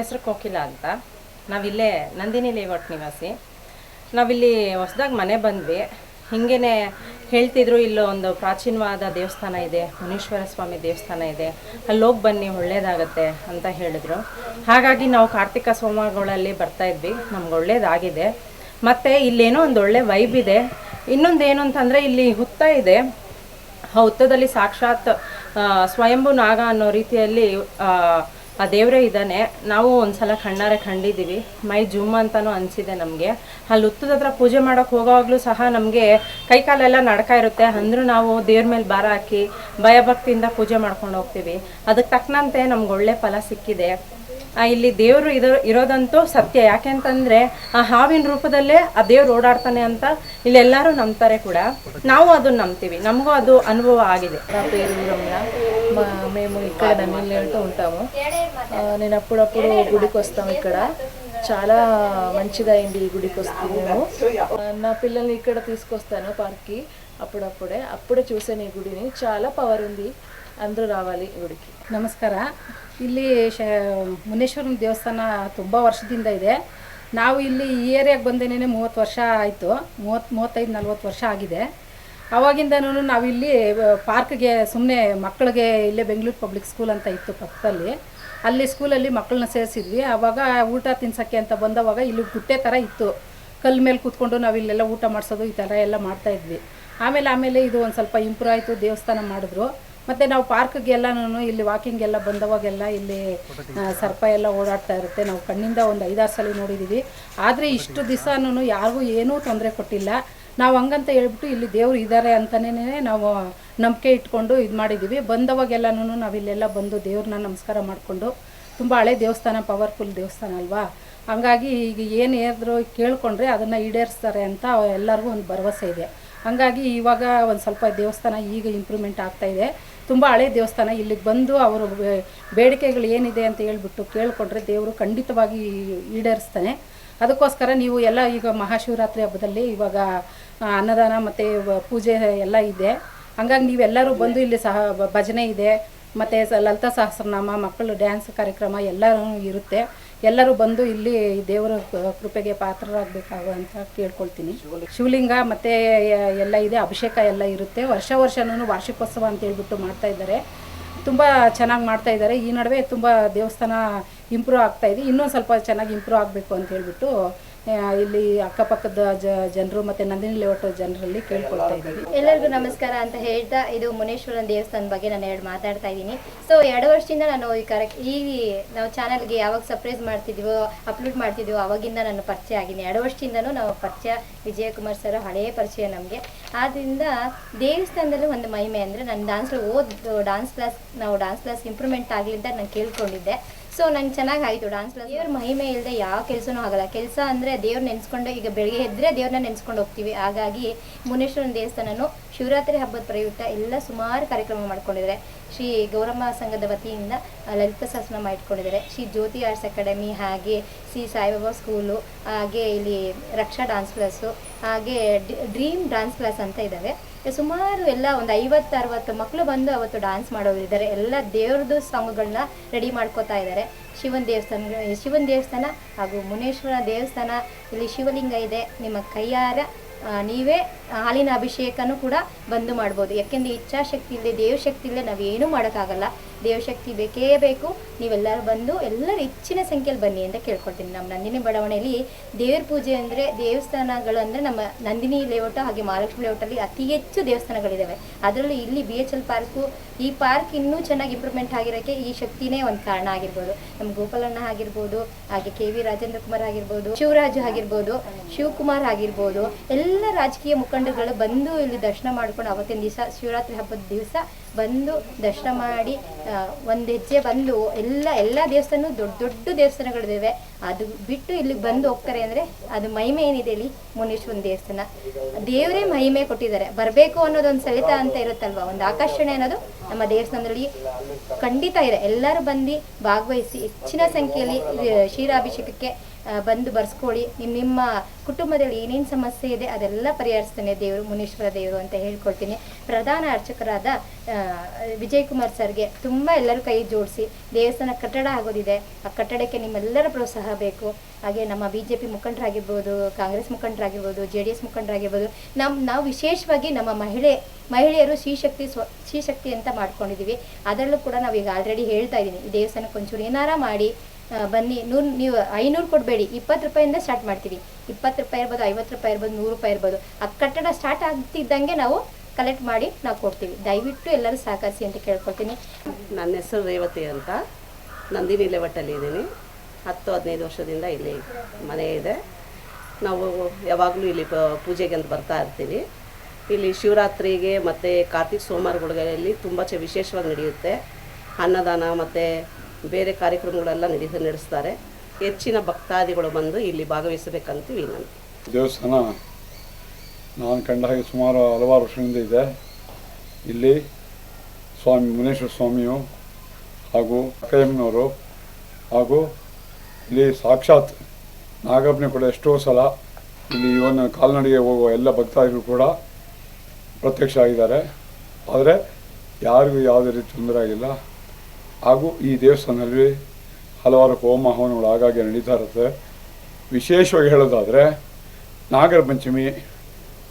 ಹೆಸರು ಕೋಕಿಲ ಅಂತ. ನಾವಿಲ್ಲೇ ನಂದಿನಿ ಲೇಔಟ್ ನಿವಾಸಿ. ನಾವಿಲ್ಲಿ ಹೊಸ್ದಾಗಿ ಮನೆ ಬಂದ್ವಿ. ಹಿಂಗೇನೆ ಹೇಳ್ತಿದ್ರು, ಇಲ್ಲೋ ಒಂದು ಪ್ರಾಚೀನವಾದ ದೇವಸ್ಥಾನ ಇದೆ, ಮುನೀಶ್ವರ ಸ್ವಾಮಿ ದೇವಸ್ಥಾನ ಇದೆ, ಅಲ್ಲಿ ಹೋಗಿ ಬನ್ನಿ, ಒಳ್ಳೇದಾಗತ್ತೆ ಅಂತ ಹೇಳಿದ್ರು. ಹಾಗಾಗಿ ನಾವು ಕಾರ್ತಿಕ ಬರ್ತಾ ಇದ್ವಿ. ನಮ್ಗೆ ಒಳ್ಳೇದಾಗಿದೆ. ಮತ್ತು ಇಲ್ಲೇನೋ ಒಂದು ಒಳ್ಳೆ ವೈಬ್ ಇದೆ. ಇನ್ನೊಂದು ಏನು ಅಂತಂದರೆ, ಇಲ್ಲಿ ಹುತ್ತ ಇದೆ. ಆ ಹುತ್ತದಲ್ಲಿ ಸಾಕ್ಷಾತ್ ಸ್ವಯಂಭು ನಾಗ ಅನ್ನೋ ರೀತಿಯಲ್ಲಿ ಆ, ದೇವರೇ ಇದ್ದಾನೆ. ನಾವು ಒಂದ್ಸಲ ಕಣ್ಣಾರೆ ಕಂಡಿದ್ದೀವಿ. ಮೈ ಜುಮ್ ಅಂತಾನೂ ಅನಿಸಿದೆ ನಮಗೆ. ಅಲ್ಲಿ ಹುತ್ತದ ಹತ್ರ ಪೂಜೆ ಮಾಡೋಕೆ ಹೋಗೋವಾಗಲೂ ಸಹ ನಮಗೆ ಕೈಕಾಲೆಲ್ಲ ನಡ್ಕ ಇರುತ್ತೆ. ಅಂದರೂ ನಾವು ದೇವ್ರ ಮೇಲೆ ಭಾರ ಹಾಕಿ ಭಯಭಕ್ತಿಯಿಂದ ಪೂಜೆ ಮಾಡ್ಕೊಂಡು ಹೋಗ್ತೀವಿ. ಅದಕ್ಕೆ ತಕ್ಕನಂತೆ ನಮ್ಗೆ ಒಳ್ಳೆ ಫಲ ಸಿಕ್ಕಿದೆ. ಇಲ್ಲಿ ದೇವರು ಇರೋ ಇರೋದಂತೂ ಸತ್ಯ ಯಾಕೆ ಅಂತಂದರೆ ಆ ಹಾವಿನ ರೂಪದಲ್ಲೇ ಆ ದೇವ್ರು ಓಡಾಡ್ತಾನೆ ಅಂತ ಇಲ್ಲೆಲ್ಲರೂ ನಂಬ್ತಾರೆ ಕೂಡ ನಾವು ಅದನ್ನು ನಂಬ್ತೀವಿ ನಮಗೂ ಅದು ಅನುಭವ ಆಗಿದೆ నా మేము ఇక్కడ నమ్మిళ్ళతో ఉంటాము నేను అప్పుడప్పుడు గుడికి వస్తాము ఇక్కడ చాలా మంచిగా అయింది ఈ గుడికి వస్తాము మేము నా పిల్లల్ని ఇక్కడ తీసుకొస్తాను పార్క్కి అప్పుడప్పుడే అప్పుడే చూసాను ఈ గుడిని చాలా పవర్ ఉంది అందరూ రావాలి ఈ గుడికి ನಮಸ್ಕಾರ ಇಲ್ಲಿ ಶ ಮುನೇಶ್ವರನ ದೇವಸ್ಥಾನ ತುಂಬ ವರ್ಷದಿಂದ ಇದೆ ನಾವು ಇಲ್ಲಿ ಈ ಏರಿಯಾಗೆ ಬಂದೇನೆ ಮೂವತ್ತು ವರ್ಷ ಆಯಿತು ಮೂವತ್ತು ಮೂವತ್ತೈದು ನಲ್ವತ್ತು ವರ್ಷ ಆಗಿದೆ ಅವಾಗಿಂದನೂ ನಾವಿಲ್ಲಿ ಪಾರ್ಕ್ಗೆ ಸುಮ್ಮನೆ ಮಕ್ಕಳಿಗೆ ಇಲ್ಲೇ ಬೆಂಗಳೂರು ಪಬ್ಲಿಕ್ ಸ್ಕೂಲ್ ಅಂತ ಇತ್ತು ಪಕ್ಕದಲ್ಲಿ ಅಲ್ಲಿ ಸ್ಕೂಲಲ್ಲಿ ಮಕ್ಕಳನ್ನ ಸೇರಿಸಿದ್ವಿ ಆವಾಗ ಊಟ ತಿನ್ಸೋಕ್ಕೆ ಅಂತ ಬಂದವಾಗ ಇಲ್ಲಿ ಗುಟ್ಟೆ ಥರ ಇತ್ತು ಕಲ್ಲು ಮೇಲೆ ಕೂತ್ಕೊಂಡು ನಾವು ಇಲ್ಲೆಲ್ಲ ಊಟ ಮಾಡಿಸೋದು ಈ ಥರ ಎಲ್ಲ ಮಾಡ್ತಾಯಿದ್ವಿ ಆಮೇಲೆ ಆಮೇಲೆ ಇದು ಒಂದು ಸ್ವಲ್ಪ ಇಂಪ್ರೂವ್ ಆಯಿತು ದೇವಸ್ಥಾನ ಮಾಡಿದ್ರು ಮತ್ತು ನಾವು ಪಾರ್ಕ್ಗೆಲ್ಲನೂ ಇಲ್ಲಿ ವಾಕಿಂಗ್ ಎಲ್ಲ ಬಂದವಾಗೆಲ್ಲ ಇಲ್ಲಿ ಸರ್ಪ ಎಲ್ಲ ಓಡಾಡ್ತಾ ಇರುತ್ತೆ. ನಾವು ಕಣ್ಣಿಂದ ಒಂದು ಐದಾರು ಸಲ ನೋಡಿದ್ದೀವಿ ಆದರೆ ಇಷ್ಟು ದಿವಸನೂ ಯಾರಿಗೂ ಏನೂ ತೊಂದರೆ ಕೊಟ್ಟಿಲ್ಲ. ನಾವು ಹಂಗಂತ ಹೇಳ್ಬಿಟ್ಟು ಇಲ್ಲಿ ದೇವ್ರು ಇದ್ದಾರೆ ಅಂತಲೇ ನಾವು ನಂಬಿಕೆ ಇಟ್ಕೊಂಡು ಇದು ಮಾಡಿದ್ದೀವಿ ಬಂದವಾಗೆಲ್ಲನೂ ನಾವಿಲ್ಲೆಲ್ಲ ಬಂದು ದೇವ್ರನ್ನ ನಮಸ್ಕಾರ ಮಾಡಿಕೊಂಡು, ತುಂಬ ಹಳೆ ದೇವಸ್ಥಾನ, ಪವರ್ಫುಲ್ ದೇವಸ್ಥಾನ ಅಲ್ವಾ? ಹಂಗಾಗಿ ಈಗ ಏನು ಏನಾದರೂ ಕೇಳ್ಕೊಂಡ್ರೆ ಅದನ್ನು ಈಡೇರಿಸ್ತಾರೆ ಅಂತ ಎಲ್ಲರಿಗೂ ಒಂದು ಭರವಸೆ ಇದೆ. ಹಂಗಾಗಿ ಇವಾಗ ಒಂದು ಸ್ವಲ್ಪ ದೇವಸ್ಥಾನ ಈಗ ಇಂಪ್ರೂವ್ಮೆಂಟ್ ಆಗ್ತಾ ಇದೆ. ತುಂಬ ಹಳೆ ದೇವಸ್ಥಾನ. ಇಲ್ಲಿಗೆ ಬಂದು ಅವರು ಬೇಡಿಕೆಗಳು ಏನಿದೆ ಅಂತ ಹೇಳ್ಬಿಟ್ಟು ಕೇಳಿಕೊಂಡ್ರೆ ದೇವರು ಖಂಡಿತವಾಗಿ ಈಡೇರಿಸ್ತಾನೆ. ಅದಕ್ಕೋಸ್ಕರ ನೀವು ಎಲ್ಲ ಈಗ ಮಹಾಶಿವರಾತ್ರಿ ಹಬ್ಬದಲ್ಲಿ ಇವಾಗ ಅನ್ನದಾನ ಮತ್ತು ಪೂಜೆ ಎಲ್ಲ ಇದೆ. ಹಂಗಾಗಿ ನೀವೆಲ್ಲರೂ ಬಂದು ಇಲ್ಲಿ ಸಹ ಭಜನೆ ಇದೆ. ಮತ್ತು ಲಲಿತಾ ಸಹಸ್ರನಾಮ, ಮಕ್ಕಳು ಡ್ಯಾನ್ಸ್ ಕಾರ್ಯಕ್ರಮ ಎಲ್ಲರೂ ಇರುತ್ತೆ. ಎಲ್ಲರೂ ಬಂದು ಇಲ್ಲಿ ದೇವರ ಕೃಪೆಗೆ ಪಾತ್ರರಾಗಬೇಕಾಗ ಅಂತ ಕೇಳ್ಕೊಳ್ತೀನಿ. ಶಿವಲಿಂಗ ಮತ್ತು ಎಲ್ಲ ಇದೆ, ಅಭಿಷೇಕ ಎಲ್ಲ ಇರುತ್ತೆ. ವರ್ಷ ವರ್ಷನೂ ವಾರ್ಷಿಕೋತ್ಸವ ಅಂತ ಹೇಳ್ಬಿಟ್ಟು ಮಾಡ್ತಾ ಇದ್ದಾರೆ. ತುಂಬ ಚೆನ್ನಾಗಿ ಮಾಡ್ತಾ ಇದ್ದಾರೆ. ಈ ನಡುವೆ ತುಂಬ ದೇವಸ್ಥಾನ ಇಂಪ್ರೂವ್ ಆಗ್ತಾ ಇದೆ. ಇನ್ನೂ ಸ್ವಲ್ಪ ಚೆನ್ನಾಗಿ ಇಂಪ್ರೂವ್ ಆಗಬೇಕು ಅಂತ ಹೇಳ್ಬಿಟ್ಟು ಇಲ್ಲಿ ಅಕ್ಕಪಕ್ಕದ ಜನರು ಮತ್ತು ನಂದಿನಿ ಲೇಔಟ್ ಜನರಲ್ಲಿ ಕೇಳ್ಕೊಳ್ತಾ ಇದ್ದೀವಿ ಎಲ್ಲರಿಗೂ ನಮಸ್ಕಾರ ಅಂತ ಹೇಳ್ತಾ ಇದು ಮುನೇಶ್ವರನ ದೇವಸ್ಥಾನ ಬಗ್ಗೆ ನಾನು ಎರಡು ಮಾತಾಡ್ತಾ ಇದ್ದೀನಿ. ಸೊ ಎರಡು ವರ್ಷದಿಂದ ನಾನು ಈ ಕರೆಕ್ಟ್ ಈ ನಾವು ಚಾನಲ್ಗೆ ಯಾವಾಗ ಸರ್ಪ್ರೈಸ್ ಮಾಡ್ತಿದ್ವೋ ಅಪ್ಲೋಡ್ ಮಾಡ್ತಿದ್ವೋ, ಅವಾಗಿಂದ ನಾನು ಪರಿಚಯ ಆಗಿದ್ದೀನಿ. ಎರಡು ವರ್ಷದಿಂದನೂ ನಾವು ಪರಿಚಯ, ವಿಜಯಕುಮಾರ್ ಸರ್ ಹಳೆಯ ಪರಿಚಯ ನಮಗೆ. ಆದ್ದರಿಂದ ದೇವಸ್ಥಾನದಲ್ಲಿ ಒಂದು ಮಹಿಮೆ ಅಂದರೆ ನಾನು ಡಾನ್ಸ್ ಓದ್ ಡಾನ್ಸ್ ಕ್ಲಾಸ್ ನಾವು ಡಾನ್ಸ್ ಕ್ಲಾಸ್ ಇಂಪ್ರೂವ್ಮೆಂಟ್ ಆಗಲಿ ಅಂತ ನಾನು ಕೇಳ್ಕೊಂಡಿದ್ದೆ. ಸೊ ನಂಗೆ ಚೆನ್ನಾಗಿ ಆಯಿತು ಡಾನ್ಸ್ ಕ್ಲಾಸ್ ದೇವ್ರ ಮಹಿಮೆ ಇಲ್ಲದೆ ಯಾವ ಕೆಲಸನೂ ಆಗಲ್ಲ. ಕೆಲಸ ಅಂದರೆ ದೇವ್ರ ನೆನೆಸ್ಕೊಂಡು ಈಗ ಬೆಳಗ್ಗೆ ಎದ್ದರೆ ದೇವ್ರನ್ನ ನೆನೆಸ್ಕೊಂಡು ಹೋಗ್ತೀವಿ. ಹಾಗಾಗಿ ಮುನೇಶ್ವರನ ದೇವಸ್ಥಾನನು ಶಿವರಾತ್ರಿ ಹಬ್ಬದ ಪ್ರಯುಕ್ತ ಎಲ್ಲ ಸುಮಾರು ಕಾರ್ಯಕ್ರಮ ಮಾಡ್ಕೊಂಡಿದ್ದಾರೆ ಶ್ರೀ ಗೌರಮ್ಮ ಸಂಘದ ವತಿಯಿಂದ ಲಲಿತ ಸಹಸ್ರನಾಮ ಇಟ್ಕೊಂಡಿದ್ದಾರೆ ಶ್ರೀ ಜ್ಯೋತಿ ಆರ್ಟ್ಸ್ ಅಕಾಡೆಮಿ ಹಾಗೆ ಶ್ರೀ ಸಾಯಿಬಾಬಾ ಸ್ಕೂಲು ಹಾಗೆ ಇಲ್ಲಿ ರಕ್ಷಾ ಡಾನ್ಸ್ ಕ್ಲಾಸು ಹಾಗೆ ಡ್ರೀಮ್ ಡಾನ್ಸ್ ಕ್ಲಾಸ್ ಅಂತ ಇದ್ದಾವೆ ಸುಮಾರು ಎಲ್ಲ ಒಂದು ಐವತ್ತು, ಅರವತ್ತು ಮಕ್ಕಳು ಬಂದು ಅವತ್ತು ಡಾನ್ಸ್ ಮಾಡೋರು ಇದ್ದಾರೆ. ಎಲ್ಲ ದೇವ್ರದ್ದು ಸಾಂಗ್ಗಳನ್ನ ರೆಡಿ ಮಾಡ್ಕೋತಾ ಇದ್ದಾರೆ. ಶಿವನ ದೇವಸ್ಥಾನ ಶಿವನ ದೇವಸ್ಥಾನ ಹಾಗೂ ಮುನೇಶ್ವರ ದೇವಸ್ಥಾನ, ಇಲ್ಲಿ ಶಿವಲಿಂಗ ಇದೆ. ನಿಮ್ಮ ಕೈಯಾರ ನೀವೇ ಹಾಲಿನ ಅಭಿಷೇಕನೂ ಕೂಡ ಬಂದು ಮಾಡ್ಬೋದು. ಯಾಕೆಂದರೆ ಇಚ್ಛಾಶಕ್ತಿ ಇಲ್ಲದೆ ದೇವಶಕ್ತಿ ಇಲ್ಲದೆ ನಾವೇನೂ ಮಾಡೋಕ್ಕಾಗಲ್ಲ. ದೇವಶಕ್ತಿ ಬೇಕೇ ಬೇಕು. ನೀವೆಲ್ಲರೂ ಬಂದು ಎಲ್ಲರೂ ಹೆಚ್ಚಿನ ಸಂಖ್ಯೆಯಲ್ಲಿ ಬನ್ನಿ ಅಂತ ಕೇಳ್ಕೊಳ್ತೀನಿ. ನಮ್ಮ ನಂದಿನಿ ಬಡಾವಣೆಯಲ್ಲಿ ದೇವ್ರ ಪೂಜೆ ಅಂದರೆ ದೇವಸ್ಥಾನಗಳು ಅಂದರೆ ನಮ್ಮ ನಂದಿನಿ ಲೇಔಟ್ ಹಾಗೆ ಮಹಾಲಕ್ಷ್ಮಿ ಲೇಔಟಲ್ಲಿ ಅತಿ ಹೆಚ್ಚು ದೇವಸ್ಥಾನಗಳಿದ್ದಾವೆ ಅದರಲ್ಲೂ ಇಲ್ಲಿ ಬಿ ಎಚ್ ಎಲ್ ಪಾರ್ಕು ಈ ಪಾರ್ಕ್ ಇನ್ನೂ ಚೆನ್ನಾಗಿ ಇಂಪ್ರೂವ್ಮೆಂಟ್ ಆಗಿರೋಕ್ಕೆ ಈ ಶಕ್ತಿನೇ ಒಂದು ಕಾರಣ ಆಗಿರ್ಬೋದು. ನಮ್ಮ ಗೋಪಾಲಣ್ಣ ಆಗಿರ್ಬೋದು, ಹಾಗೆ ಕೆ ವಿ ರಾಜೇಂದ್ರ ಕುಮಾರ್ ಆಗಿರ್ಬೋದು, ಶಿವರಾಜ್ ಆಗಿರ್ಬೋದು, ಶಿವಕುಮಾರ್ ಆಗಿರ್ಬೋದು, ಎಲ್ಲ ರಾಜಕೀಯ ಮುಖಂಡರುಗಳು ಬಂದು ಇಲ್ಲಿ ದರ್ಶನ ಮಾಡ್ಕೊಂಡು ಅವತ್ತಿನ ದಿವಸ, ಶಿವರಾತ್ರಿ ಹಬ್ಬದ ದಿವಸ ಬಂದು ದರ್ಶನ ಮಾಡಿ ಒಂದು ಹೆಜ್ಜೆ ಬಂದು ಎಲ್ಲ ಎಲ್ಲ ದೇವಸ್ಥಾನ ದೊಡ್ಡ ದೊಡ್ಡ ದೇವಸ್ಥಾನಗಳಿದ್ದಾವೆ ಅದು ಬಿಟ್ಟು ಇಲ್ಲಿಗೆ ಬಂದು ಹೋಗ್ತಾರೆ ಅಂದರೆ ಅದು ಮಹಿಮೆ ಏನಿದೆ ಇಲ್ಲಿ? ಮುನೀಶ್ವರನ ದೇವಸ್ಥಾನ. ದೇವರೇ ಮಹಿಮೆ ಕೊಟ್ಟಿದ್ದಾರೆ. ಬರಬೇಕು ಅನ್ನೋದೊಂದು ಸೆಳೆತ ಅಂತ ಇರುತ್ತಲ್ವ? ಒಂದು ಆಕರ್ಷಣೆ ಅನ್ನೋದು ನಮ್ಮ ದೇವಸ್ಥಾನದಲ್ಲಿ ಖಂಡಿತ ಇದೆ. ಎಲ್ಲರೂ ಬಂದು ಭಾಗವಹಿಸಿ ಹೆಚ್ಚಿನ ಸಂಖ್ಯೆಯಲ್ಲಿ ಕ್ಷೀರಾಭಿಷೇಕಕ್ಕೆ ಬಂದು ಬರ್ಸ್ಕೊಳ್ಳಿ. ನಿಮ್ಮ ನಿಮ್ಮ ಕುಟುಂಬದಲ್ಲಿ ಏನೇನು ಸಮಸ್ಯೆ ಇದೆ ಅದೆಲ್ಲ ಪರಿಹರಿಸ್ತಾನೆ ದೇವರು, ಮುನೀಶ್ವರ ದೇವರು ಅಂತ ಹೇಳ್ಕೊಳ್ತೀನಿ. ಪ್ರಧಾನ ಅರ್ಚಕರಾದ ವಿಜಯ್ ಕುಮಾರ್ ಸರ್ಗೆ ತುಂಬ ಎಲ್ಲರೂ ಕೈ ಜೋಡಿಸಿ, ದೇವಸ್ಥಾನ ಕಟ್ಟಡ ಆಗೋದಿದೆ. ಆ ಕಟ್ಟಡಕ್ಕೆ ನಿಮ್ಮೆಲ್ಲರ ಪ್ರೋತ್ಸಾಹ ಬೇಕು. ಹಾಗೆ ನಮ್ಮ ಬಿ ಜೆ ಪಿ ಮುಖಂಡರಾಗಿರ್ಬೋದು, ಕಾಂಗ್ರೆಸ್ ಮುಖಂಡರಾಗಿರ್ಬೋದು, ಜೆ ಡಿ ಎಸ್ ಮುಖಂಡರಾಗಿರ್ಬೋದು ನಮ್ಮ ನಾವು ವಿಶೇಷವಾಗಿ ನಮ್ಮ ಮಹಿಳೆ, ಮಹಿಳೆಯರು ಶ್ರೀಶಕ್ತಿ ಸ್ವ ಶ್ರೀಶಕ್ತಿ ಅಂತ ಮಾಡ್ಕೊಂಡಿದ್ದೀವಿ ಅದರಲ್ಲೂ ಕೂಡ ನಾವೀಗ ಆಲ್ರೆಡಿ ಹೇಳ್ತಾ ಇದ್ದೀನಿ. ದೇವಸ್ಥಾನಕ್ಕೆ ಒಂಚೂರು ಏನಾರ ಮಾಡಿ ಬನ್ನಿ, ನೂರು, ನೀವು ಐನೂರು ಕೊಡಬೇಡಿ. ಇಪ್ಪತ್ತು ರೂಪಾಯಿಂದ ಸ್ಟಾರ್ಟ್ ಮಾಡ್ತೀವಿ. ಇಪ್ಪತ್ತು ರೂಪಾಯಿ ಇರ್ಬೋದು, ಐವತ್ತು ರೂಪಾಯಿ ಇರ್ಬೋದು, ನೂರು ರೂಪಾಯಿ ಇರ್ಬೋದು. ಆ ಕಟ್ಟಡ ಸ್ಟಾರ್ಟ್ ಆಗ್ತಿದ್ದಂಗೆ ನಾವು ಕಲೆಕ್ಟ್ ಮಾಡಿ ನಾವು ಕೊಡ್ತೀವಿ. ದಯವಿಟ್ಟು ಎಲ್ಲರೂ ಸಹಕರಿಸಿ ಅಂತ ಕೇಳ್ಕೊಳ್ತೀನಿ. ನನ್ನ ಹೆಸರು ರೇವತಿ ಅಂತ. ನಂದಿನಿ ಲೆವಟ್ಟಲ್ಲಿ ಇದ್ದೀನಿ. ಹತ್ತು, ಹದಿನೈದು ವರ್ಷದಿಂದ ಇಲ್ಲಿ ಮನೆ ಇದೆ. ನಾವು ಯಾವಾಗಲೂ ಇಲ್ಲಿ ಪೂಜೆಗೆ ಅಂತ ಬರ್ತಾ ಇರ್ತೀವಿ. ಇಲ್ಲಿ ಶಿವರಾತ್ರಿಗೆ ಮತ್ತು ಕಾರ್ತಿಕ್ ಸೋಮವಾರಗಳಲ್ಲಿ ತುಂಬ ಚ ವಿಶೇಷವಾಗಿ ನಡೆಯುತ್ತೆ. ಅನ್ನದಾನ ಮತ್ತು ಬೇರೆ ಕಾರ್ಯಕ್ರಮಗಳೆಲ್ಲ ನಡೆಸ, ನಡೆಸ್ತಾರೆ. ಹೆಚ್ಚಿನ ಭಕ್ತಾದಿಗಳು ಬಂದು ಇಲ್ಲಿ ಭಾಗವಹಿಸಬೇಕಂತ ನಾನು ದೇವಸ್ಥಾನ ನಾನು ಕಂಡ ಹಾಗೆ ಸುಮಾರು ಹಲವಾರು ವರ್ಷದಿಂದ ಇದೆ. ಇಲ್ಲಿ ಸ್ವಾಮಿ ಮುನೇಶ್ವರ ಸ್ವಾಮಿಯು ಹಾಗೂ ಅಕ್ಕಯ್ಯಮ್ಮನವರು ಹಾಗೂ ಇಲ್ಲಿ ಸಾಕ್ಷಾತ್ ನಾಗಪ್ಪನೇ ಕೂಡ ಎಷ್ಟೋ ಸಲ ಇಲ್ಲಿ ಇವನ ಕಾಲ್ನಡಿಗೆ ಹೋಗುವ ಎಲ್ಲ ಭಕ್ತಾದಿಗಳು ಕೂಡ ಪ್ರತ್ಯಕ್ಷ ಆಗಿದ್ದಾರೆ. ಆದರೆ ಯಾರಿಗೂ ಯಾವುದೇ ರೀತಿ ತೊಂದರೆ ಆಗಿಲ್ಲ. ಹಾಗೂ ಈ ದೇವಸ್ಥಾನದಲ್ಲಿ ಹಲವಾರು ಹೋಮ ಹವನಗಳು ಆಗಾಗ್ಗೆ ನಡೀತಾ ಇರುತ್ತೆ ವಿಶೇಷವಾಗಿ ಹೇಳೋದಾದರೆ, ನಾಗರ ಪಂಚಮಿ,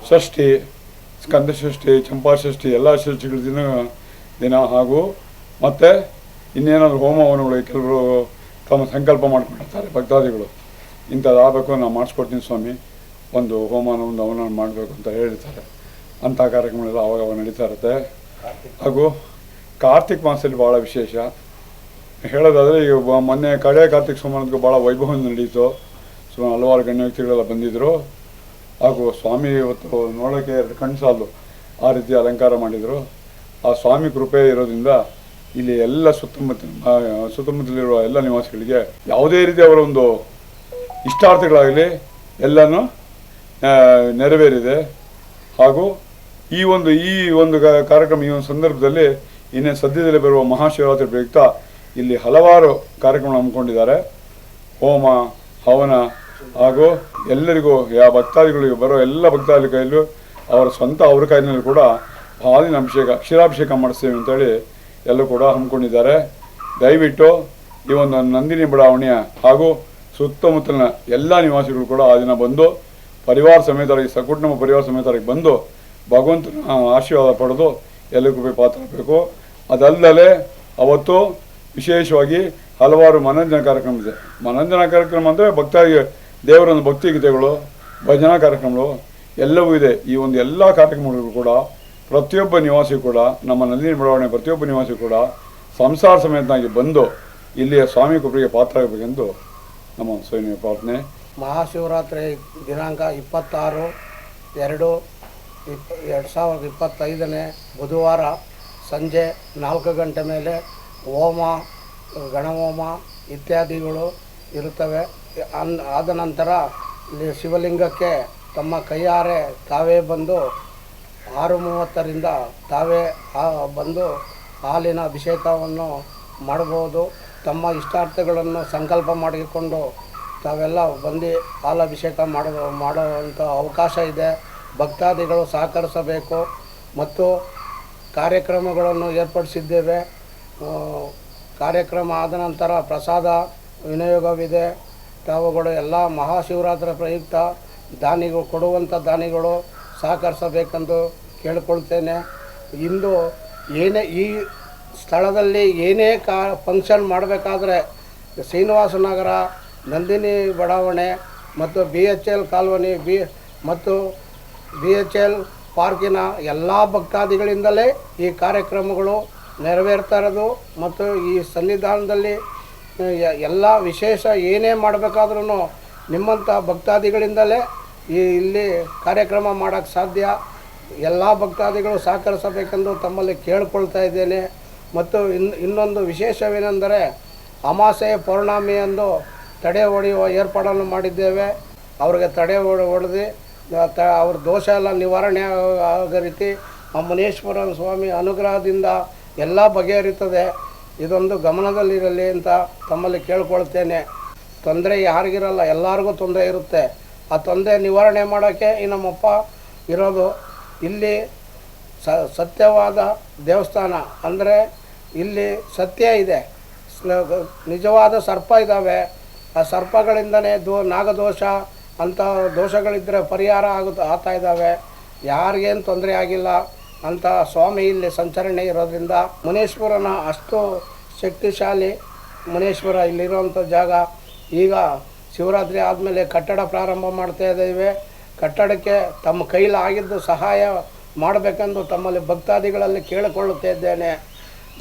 ಷಷ್ಠಿ ಚಂಪಾ ಷಷ್ಠಿ ಎಲ್ಲ ಷಷ್ಠಿಗಳ ದಿನ ದಿನ ಹಾಗೂ ಮತ್ತು ಇನ್ನೇನಾದರೂ ಹೋಮ ಹವನಗಳು ಕೆಲವರು ತಮ್ಮ ಸಂಕಲ್ಪ ಮಾಡ್ಕೊಂಡಿರ್ತಾರೆ, ಭಕ್ತಾದಿಗಳು. ಇಂಥದ್ದಾಗಬೇಕು ನಾನು ಮಾಡಿಸ್ಕೊಡ್ತೀನಿ ಸ್ವಾಮಿ. ಒಂದು ಹೋಮನ ಒಂದು ಹವನ ಮಾಡಬೇಕು ಅಂತ ಹೇಳಿರ್ತಾರೆ. ಅಂಥ ಕಾರ್ಯಕ್ರಮಗಳೆಲ್ಲ ಅವಾಗ ನಡೀತಾ ಇರುತ್ತೆ ಹಾಗೂ ಕಾರ್ತಿಕ್ ಮಾಸದಲ್ಲಿ ಭಾಳ ವಿಶೇಷ. ಹೇಳೋದಾದರೆ ಈಗ ಮೊನ್ನೆ ಕಡೆ ಕಾರ್ತಿಕ್ ಸೋಮವಾರಕ್ಕೆ ಭಾಳ ವೈಭವ ನಡೀತು. ಸುಮಾರು ಹಲವಾರು ಗಣ್ಯ ವ್ಯಕ್ತಿಗಳೆಲ್ಲ ಬಂದಿದ್ದರು ಹಾಗೂ ಸ್ವಾಮಿ ಇವತ್ತು ನೋಡೋಕ್ಕೆ ಎರಡು ಕಣ್ಣು ಸಾಲು ಆ ರೀತಿ ಅಲಂಕಾರ ಮಾಡಿದರು. ಆ ಸ್ವಾಮಿ ಕೃಪೆ ಇರೋದ್ರಿಂದ ಇಲ್ಲಿ ಎಲ್ಲ ಸುತ್ತಮುತ್ತ ಸುತ್ತಮುತ್ತಲಿರುವ ಎಲ್ಲ ನಿವಾಸಿಗಳಿಗೆ ಯಾವುದೇ ರೀತಿ ಅವರ ಒಂದು ಇಷ್ಟಾರ್ಥಗಳಾಗಲಿ ಎಲ್ಲನೂ ನೆರವೇರಿದೆ. ಹಾಗೂ ಈ ಒಂದು ಈ ಒಂದು ಕಾರ್ಯಕ್ರಮ ಈ ಒಂದು ಸಂದರ್ಭದಲ್ಲಿ ಇನ್ನೇ ಸದ್ಯದಲ್ಲಿ ಬರುವ ಮಹಾಶಿವರಾತ್ರಿ ಪ್ರಯುಕ್ತ ಇಲ್ಲಿ ಹಲವಾರು ಕಾರ್ಯಕ್ರಮ ಹಮ್ಮಿಕೊಂಡಿದ್ದಾರೆ. ಹೋಮ, ಹವನ ಹಾಗೂ ಎಲ್ಲರಿಗೂ ಯಾವ ಭಕ್ತಾದಿಗಳಿಗೆ ಬರೋ ಎಲ್ಲ ಭಕ್ತಾದಿ ಕೈಯಲ್ಲೂ ಅವರ ಸ್ವಂತ ಅವ್ರ ಕೈನಲ್ಲಿ ಕೂಡ ಹಾಲಿನ ಅಭಿಷೇಕ, ಕ್ಷೀರಾಭಿಷೇಕ ಮಾಡಿಸ್ತೀವಿ ಅಂತೇಳಿ ಎಲ್ಲರೂ ಕೂಡ ಹಮ್ಮಿಕೊಂಡಿದ್ದಾರೆ. ದಯವಿಟ್ಟು ಈ ಒಂದು ನಂದಿನಿ ಬಡಾವಣೆಯ ಹಾಗೂ ಸುತ್ತಮುತ್ತಲಿನ ಎಲ್ಲ ನಿವಾಸಿಗಳು ಕೂಡ ಆ ದಿನ ಬಂದು ಪರಿವಾರ ಸಮೇತರಾಗಿ ಸಕುಟುಂಬ ಪರಿವಾರ ಸಮೇತರಾಗಿ ಬಂದು ಭಗವಂತನ ಆಶೀರ್ವಾದ ಪಡೆದು ಎಲ್ಲರಿಗೂ ಪಾತ್ರ ಪಾತ್ರಬೇಕು ಅದಲ್ಲದೆ ಅವತ್ತು ವಿಶೇಷವಾಗಿ ಹಲವಾರು ಮನೋರಂಜನಾ ಕಾರ್ಯಕ್ರಮ ಇದೆ. ಮನೋರಂಜನಾ ಕಾರ್ಯಕ್ರಮ ಅಂದರೆ ಭಕ್ತಾಗಿ ದೇವರೊಂದು ಭಕ್ತಿಗೀತೆಗಳು ಭಕ್ತಿ ಗೀತೆಗಳು, ಭಜನಾ ಕಾರ್ಯಕ್ರಮಗಳು ಎಲ್ಲವೂ ಇದೆ. ಈ ಒಂದು ಎಲ್ಲ ಕಾರ್ಯಕ್ರಮಗಳು ಕೂಡ ಪ್ರತಿಯೊಬ್ಬ ನಿವಾಸಿ ಕೂಡ, ನಮ್ಮ ನಂದಿನಿ ಬಡಾವಣೆ ಪ್ರತಿಯೊಬ್ಬ ನಿವಾಸಿ ಕೂಡ ಸಂಸಾರ ಸಮೇತನಾಗಿ ಬಂದು ಇಲ್ಲಿಯ ಸ್ವಾಮಿ ಕೃಪೆಗೆ ಪಾತ್ರ ಆಗಬೇಕೆಂದು ನಮ್ಮ ಸ್ವಯಂ ಪ್ರಾರ್ಥನೆ. ಮಹಾಶಿವರಾತ್ರಿ ದಿನಾಂಕ ಇಪ್ಪತ್ತಾರು, ಎರಡು ಇಪ್ ಎರಡು ಸಾವಿರದ ಇಪ್ಪತ್ತೈದನೇ ಬುಧವಾರ ಸಂಜೆ ನಾಲ್ಕು ಗಂಟೆ ಮೇಲೆ ಹೋಮ, ಗಣಹೋಮ ಇತ್ಯಾದಿಗಳು ಇರುತ್ತವೆ. ಅನ್ ಆದ ನಂತರ ಶಿವಲಿಂಗಕ್ಕೆ ತಮ್ಮ ಕೈಯಾರೆ ತಾವೇ ಬಂದು ಆರು ಮೂವತ್ತರಿಂದ ತಾವೇ ಬಂದು ಹಾಲಿನ ಅಭಿಷೇಕವನ್ನು ಮಾಡಬಹುದು. ತಮ್ಮ ಇಷ್ಟಾರ್ಥಗಳನ್ನು ಸಂಕಲ್ಪ ಮಾಡಿಕೊಂಡು ತಾವೆಲ್ಲ ಬಂದು ಹಾಲಭಿಷೇಕ ಮಾಡೋ ಮಾಡುವಂಥ ಅವಕಾಶ ಇದೆ. ಭಕ್ತಾದಿಗಳು ಸಹಕರಿಸಬೇಕು ಮತ್ತು ಕಾರ್ಯಕ್ರಮಗಳನ್ನು ಏರ್ಪಡಿಸಿದ್ದೇವೆ. ಕಾರ್ಯಕ್ರಮ ಆದ ನಂತರ ಪ್ರಸಾದ ವಿನಿಯೋಗವಿದೆ. ತಾವುಗಳು ಎಲ್ಲ ಮಹಾಶಿವರಾತ್ರಿ ಪ್ರಯುಕ್ತ ದಾನಿಗಳು ಕೊಡುವಂಥ ದಾನಿಗಳು ಸಹಕರಿಸಬೇಕೆಂದು ಕೇಳಿಕೊಳ್ತೇನೆ. ಇಂದು ಏನೇ ಈ ಸ್ಥಳದಲ್ಲಿ ಏನೇ ಕಾ ಫಂಕ್ಷನ್ ಮಾಡಬೇಕಾದ್ರೆ ಶ್ರೀನಿವಾಸ ನಗರ, ನಂದಿನಿ ಬಡಾವಣೆ ಮತ್ತು B H L colony, B ಮತ್ತು ಬಿ ಎಚ್ ಎಲ್ ಪಾರ್ಕಿನ ಎಲ್ಲ ಭಕ್ತಾದಿಗಳಿಂದಲೇ ಈ ಕಾರ್ಯಕ್ರಮಗಳು ನೆರವೇರ್ತಾ ಇರೋದು ಮತ್ತು ಈ ಸನ್ನಿಧಾನದಲ್ಲಿ ಎಲ್ಲ ವಿಶೇಷ ಏನೇ ಮಾಡಬೇಕಾದ್ರೂ ನಿಮ್ಮಂಥ ಭಕ್ತಾದಿಗಳಿಂದಲೇ ಈ ಇಲ್ಲಿ ಕಾರ್ಯಕ್ರಮ ಮಾಡೋಕ್ಕೆ ಸಾಧ್ಯ. ಎಲ್ಲ ಭಕ್ತಾದಿಗಳು ಸಹಕರಿಸಬೇಕೆಂದು ತಮ್ಮಲ್ಲಿ ಕೇಳಿಕೊಳ್ತಾ ಇದ್ದೇನೆ. ಮತ್ತು ಇನ್, ಇನ್ನೊಂದು ವಿಶೇಷವೇನೆಂದರೆ ಅಮಾಸೆ ಪೌರ್ಣಮಿಯಂದು ತಡೆ ಹೊಡೆಯುವ ಏರ್ಪಾಡನ್ನು ಮಾಡಿದ್ದೇವೆ. ಅವ್ರಿಗೆ ತಡೆ ಹೊಡೆ ಹೊಡೆದು ತ, ಅವ್ರ ದೋಷ ಎಲ್ಲ ನಿವಾರಣೆ ಆಗೋ- ರೀತಿ ಆ ಮುನೇಶ್ವರನ ಸ್ವಾಮಿ ಅನುಗ್ರಹದಿಂದ ಎಲ್ಲ ಬಗೆಹರಿತದೆ. ಇದೊಂದು ಗಮನದಲ್ಲಿರಲಿ ಅಂತ ತಮ್ಮಲ್ಲಿ ಕೇಳ್ಕೊಳ್ತೇನೆ. ತೊಂದರೆ ಯಾರಿಗಿರಲ್ಲ, ಎಲ್ಲರಿಗೂ ತೊಂದರೆ ಇರುತ್ತೆ. ಆ ತೊಂದರೆ ನಿವಾರಣೆ ಮಾಡೋಕ್ಕೆ ಈ ನಮ್ಮಪ್ಪ ಇರೋದು. ಇಲ್ಲಿ ಸತ್ಯವಾದ ದೇವಸ್ಥಾನ ಅಂದರೆ ಇಲ್ಲಿ ಸತ್ಯ ಇದೆ. ನಿಜವಾದ ಸರ್ಪ ಇದ್ದಾವೆ ಆ ಸರ್ಪಗಳಿಂದನೇ ದೋ, ನಾಗದೋಷ ಅಂಥ ದೋಷಗಳಿದ್ದರೆ ಪರಿಹಾರ ಆಗುತ್ತೆ ಆಗ್ತಾ ಇದ್ದಾವೆ. ಯಾರಿಗೇನು ತೊಂದರೆ ಆಗಿಲ್ಲ. ಅಂತ ಸ್ವಾಮಿ ಇಲ್ಲಿ ಸಂಚರಣೆ ಇರೋದ್ರಿಂದ ಮುನೇಶ್ವರನ ಅಷ್ಟು ಶಕ್ತಿಶಾಲಿ ಮುನೇಶ್ವರ ಇಲ್ಲಿರುವಂಥ ಜಾಗ. ಈಗ ಶಿವರಾತ್ರಿ ಆದಮೇಲೆ ಕಟ್ಟಡ ಪ್ರಾರಂಭ ಮಾಡ್ತಾ ಇದ್ದೇವೆ. ಕಟ್ಟಡಕ್ಕೆ ತಮ್ಮ ಕೈಲಾಗಿದ್ದು ಸಹಾಯ ಮಾಡಬೇಕೆಂದು ತಮ್ಮಲ್ಲಿ ಭಕ್ತಾದಿಗಳಲ್ಲಿ ಕೇಳಿಕೊಳ್ಳುತ್ತಾ ಇದ್ದೇನೆ.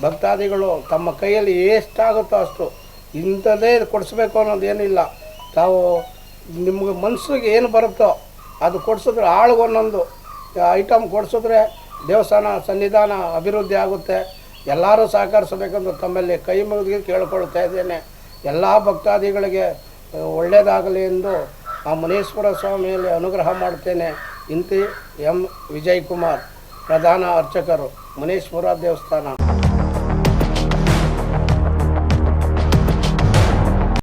ಭಕ್ತಾದಿಗಳು ತಮ್ಮ ಕೈಯಲ್ಲಿ ಎಷ್ಟಾಗುತ್ತೋ ಅಷ್ಟು ಇಂಥದ್ದೇ ಕೊಡಿಸ್ಬೇಕು ಅನ್ನೋದೇನಿಲ್ಲ. ತಾವು ನಿಮ್ಗೆ ಮನಸ್ಸಿಗೆ ಏನು ಬರುತ್ತೋ ಅದು ಕೊಡಿಸಿದ್ರೆ ಆಳ್ಗೊಂದೊಂದು ಐಟಮ್ ಕೊಡಿಸಿದ್ರೆ ದೇವಸ್ಥಾನ ಸನ್ನಿಧಾನ ಅಭಿವೃದ್ಧಿ ಆಗುತ್ತೆ. ಎಲ್ಲರೂ ಸಹಕರಿಸಬೇಕೆಂದು ತಮ್ಮಲ್ಲಿ ಕೈ ಮುಗಿದು ಕೇಳಿಕೊಳ್ತಾ ಇದ್ದೇನೆ. ಎಲ್ಲ ಭಕ್ತಾದಿಗಳಿಗೆ ಒಳ್ಳೆಯದಾಗಲಿ ಎಂದು ಆ ಮುನೇಶ್ವರ ಸ್ವಾಮಿಯಲ್ಲಿ ಅನುಗ್ರಹ ಮಾಡ್ತೇನೆ. ಇಂತಿ ಎಂ ವಿಜಯ್ ಕುಮಾರ್ ಪ್ರಧಾನ ಅರ್ಚಕರು, ಮುನೇಶ್ವರ ದೇವಸ್ಥಾನ.